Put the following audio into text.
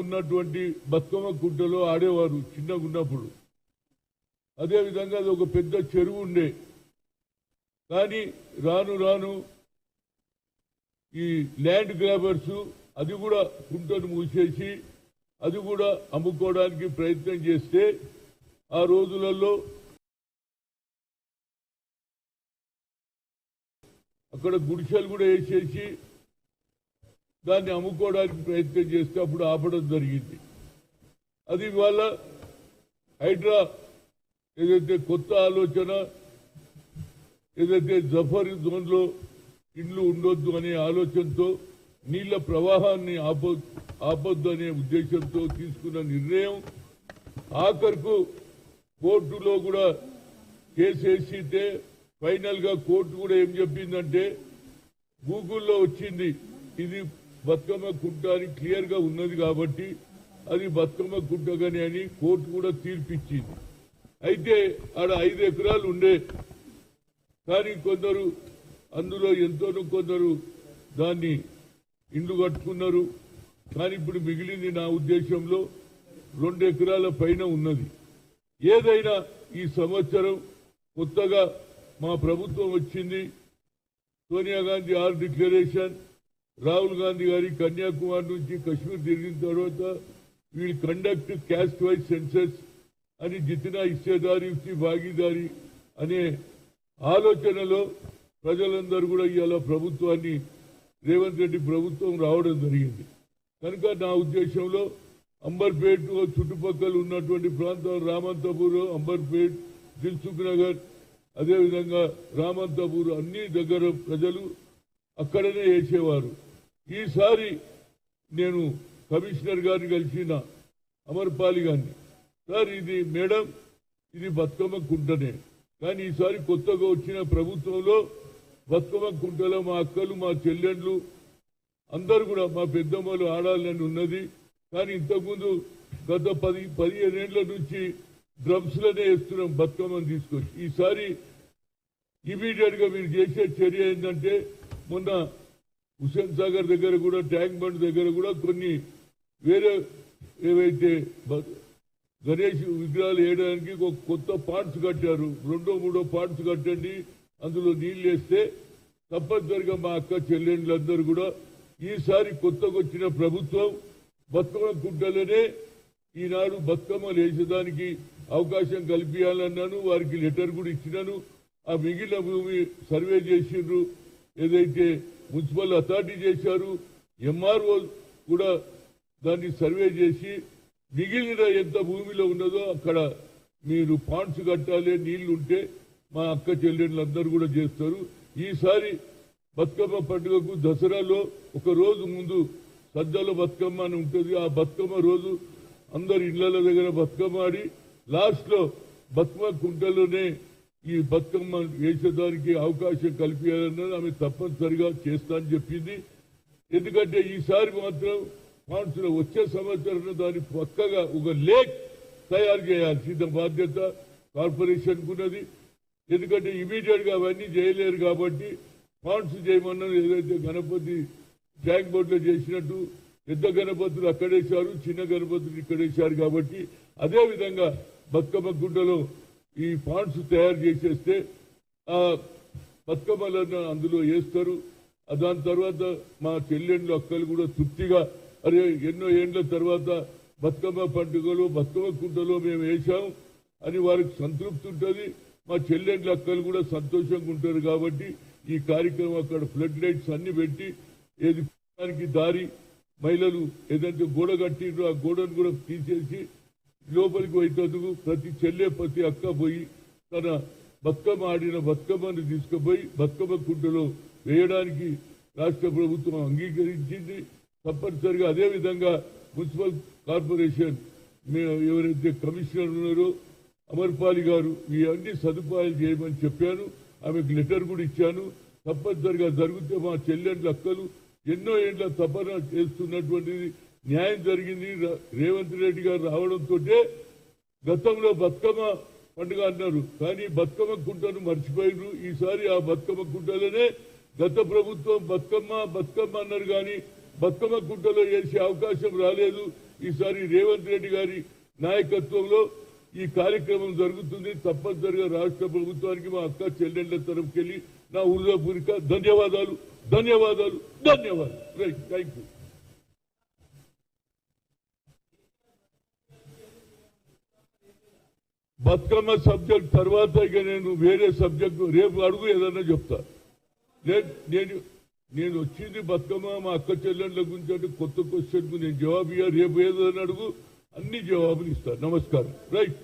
ఉన్నటువంటి బతుకమ్మ గుడ్డలో ఆడేవారు చిన్నగా ఉన్నప్పుడు అదేవిధంగా అది ఒక పెద్ద చెరువు ఉండే. కానీ రాను రాను ఈ ల్యాండ్ గ్రాబర్స్ అది కూడా కుంటను మూసేసి అది కూడా అమ్ముకోవడానికి ప్రయత్నం చేస్తే ఆ రోజులలో అక్కడ గుడిసెలు కూడా వేసేసి దాన్ని అమ్ముకోవడానికి ప్రయత్నం చేస్తే అప్పుడు ఆపడం జరిగింది. అది ఇవాళ హైడ్రా ఏదైతే కొత్త ఆలోచన ఏదైతే జఫర్ జోన్లో ఇండ్లు ఉండొద్దు అనే ఆలోచనతో నీళ్ళ ప్రవాహాన్ని ఆపో ఆపొద్దు అనే ఉద్దేశంతో తీసుకున్న నిర్ణయం ఆఖరుకు కోర్టులో కూడా కేసేసితే ఫైనల్గా కోర్టు కూడా ఏం చెప్పిందంటే గూగుల్లో వచ్చింది ఇది బతుకమ్మ గుట్ట అని క్లియర్గా ఉన్నది కాబట్టి అది బతుకమ్మ కుంటగానే అని కోర్టు కూడా తీర్పిచ్చింది. అయితే ఆడ ఐదు ఎకరాలు ఉండే కానీ కొందరు అందులో ఎంతోనో కొందరు దాన్ని ఇండ్లు కట్టుకున్నారు. కానీ ఇప్పుడు మిగిలింది నా ఉద్దేశంలో రెండు ఎకరాల పైన ఉన్నది. ఏదైనా ఈ సంవత్సరం కొత్తగా మా ప్రభుత్వం వచ్చింది. సోనియా గాంధీ ఆర్ డిక్లరేషన్ రాహుల్ గాంధీ గారి కన్యాకుమారి నుంచి కశ్మీర్ తిరిగిన తర్వాత వీళ్ళు కండక్ట్ క్యాస్ట్ వైజ్ సెన్సెస్ అని జితినా ఇచ్చేదారి కి భాగీదారి అనే ఆలోచనలో ప్రజలందరూ కూడా ఇవాళ ప్రభుత్వాన్ని రేవంత్ రెడ్డి ప్రభుత్వం రావడం జరిగింది. కనుక నా ఉద్దేశంలో అంబర్పేట్ చుట్టుపక్కల ఉన్నటువంటి ప్రాంతం రామంతపూర్ అంబర్పేట్ దిల్సుఖ్ నగర్ అదేవిధంగా రామంతపూర్ అన్ని దగ్గర ప్రజలు అక్కడనే వేసేవారు. ఈసారి నేను కమిషనర్ గారిని కలిసిన అమర్పాలి గారిని. సార్ ఇది మేడం ఇది బతుకమ్మ కుంటనే. కానీ ఈసారి కొత్తగా వచ్చిన ప్రభుత్వంలో బతుకమ్మ కుంటలో మా అక్కలు మా చెల్లెండ్లు అందరు కూడా మా పెద్దమ్మలు ఆడాలని ఉన్నది. కానీ ఇంతకుముందు గత పది పదిహేనేళ్ళ నుంచి డ్రమ్స్లోనే వేస్తున్నాం బతుకమ్మని తీసుకొచ్చి. ఈసారి ఇమీడియట్గా మీరు చేసే చర్య ఏంటంటే మొన్న హుసేన్ సాగర్ దగ్గర కూడా ట్యాంక్ బండ్ దగ్గర కూడా కొన్ని వేరే ఏవైతే గణేష్ విగ్రహాలు వేయడానికి ఒక కొత్త పార్ట్స్ కట్టారు. రెండో మూడో పార్ట్స్ కట్టండి. అందులో నీళ్ళు వేస్తే తప్పనిసరిగా మా అక్క చెల్లెండ్లందరూ కూడా ఈసారి కొత్తగా వచ్చిన ప్రభుత్వం బతుకమ్మ కుంటలోనే ఈనాడు బతుకమ్మలు వేసేదానికి అవకాశం కల్పించాలన్నాను వారికి లెటర్ కూడా ఇచ్చినాను. ఆ మిగిలిన భూమి సర్వే చేసిండ్రు. ఏదైతే మున్సిపల్ అథారిటీ చేశారు. ఎంఆర్ఓ కూడా దాన్ని సర్వే చేసి మిగిలిన ఎంత భూమిలో ఉన్నదో అక్కడ మీరు పాండ్స్ కట్టాలి నీళ్ళు ఉంటే మా అక్క చెల్లెళ్ళందరూ కూడా చేస్తారు. ఈసారి బతుకమ్మ పండుగకు దసరాలో ఒక రోజు ముందు సజ్జలో బతుకమ్మ అని ఉంటుంది. ఆ బతుకమ్మ రోజు అందరు ఇళ్ళ దగ్గర బతుకమ్మ ఆడి లాస్ట్లో బతుకమ్మ కుంటలోనే ఈ బతుకమ్మ వేసేదానికి అవకాశం కల్పించాలన్నది ఆమె తప్పనిసరిగా చేస్తా అని చెప్పింది. ఎందుకంటే ఈసారి మాత్రం ఫండ్స్ వచ్చే సంవత్సరం దాన్ని పక్కగా ఒక లేక్ తయారు చేయాల్సిన బాధ్యత కార్పొరేషన్ ఉన్నది ఎందుకంటే ఇమీడియట్గా అవన్నీ చేయలేరు కాబట్టి ఫండ్స్ చేయమన్నది ఏదైతే గణపతి ట్యాంక్ బోర్డులో చేసినట్టు పెద్ద గణపతులు అక్కడేశారు చిన్న గణపతులు ఇక్కడేశారు కాబట్టి అదేవిధంగా బతుకమ్మ గుడ్డలో ఈ ఫాండ్స్ తయారు చేసేస్తే ఆ బతుకమ్మలను అందులో వేస్తారు. దాని తర్వాత మా చెల్లెండ్లు అక్కలు కూడా తృప్తిగా అరే ఎన్నో ఏండ్ల తర్వాత బతుకమ్మ పండుగలో బతుకమ్మ కుంటలో మేము వేసాము అని వారికి సంతృప్తి ఉంటుంది. మా చెల్లెండ్ల అక్కలు కూడా సంతోషంగా ఉంటారు కాబట్టి ఈ కార్యక్రమం అక్కడ ఫ్లడ్ లైట్స్ అన్ని పెట్టి ఏది దానికి దారి మహిళలు ఏదైతే గోడ కట్టిండ్రో ఆ గోడను కూడా తీసేసి లోపలికి పోయేందుకు ప్రతి చెల్లె ప్రతి అక్క పోయి తన బతుకమ్మ ఆడిన బతుకమ్మని తీసుకుపోయి బతుకమ్మ కుంటలో వేయడానికి రాష్ట్ర ప్రభుత్వం అంగీకరించింది. తప్పనిసరిగా అదే విధంగా మున్సిపల్ కార్పొరేషన్ ఎవరైతే కమిషనర్ ఉన్నారో అమర్పాలి గారు ఈ అన్ని సదుపాయాలు చేయమని చెప్పాను ఆమెకు లెటర్ కూడా ఇచ్చాను. తప్పనిసరిగా జరిగితే మా చెల్లెండ్ల అక్కలు ఎన్నో ఏండ్ల తపన చేస్తున్నటువంటిది న్యాయం జరిగింది. ర- రేవంత్ రెడ్డి గారు రావడంతో గతంలో బతుకమ్మ పండుగ అన్నారు. కానీ బతుకమ్మ కుంటను మర్చిపోయినారు ఈసారి ఆ బతుకమ్మ కుంటలోనే గత ప్రభుత్వం బతుకమ్మ బతుకమ్మ అన్నారు కానీ బతుకమ్మ కుంటలో వేసే అవకాశం రాలేదు. ఈసారి రేవంత్ రెడ్డి గారి నాయకత్వంలో ఈ కార్యక్రమం జరుగుతుంది. తప్పనిసరిగా రాష్ట్ర ప్రభుత్వానికి మా అక్క చెల్లెళ్ళ తరఫుకెళ్ళి నా హృదయపూరిక ధన్యవాదాలు. ధన్యవాదాలు. ధన్యవాదాలు. Right. Thank you Bathukamma subject తర్వాత ఇక నేను వేరే సబ్జెక్ట్ రేపు అడుగు ఏదన్నా చెప్తా. నేను నేను నేను వచ్చింది బతుకమ్మ మా అక్క చెల్లెళ్ళ గురించి అంటే కొత్త క్వశ్చన్కు నేను జవాబు ఇయ్య. రేపు ఏదైనా అడుగు అన్ని జవాబులు ఇస్తాను నమస్కారం. రైట్.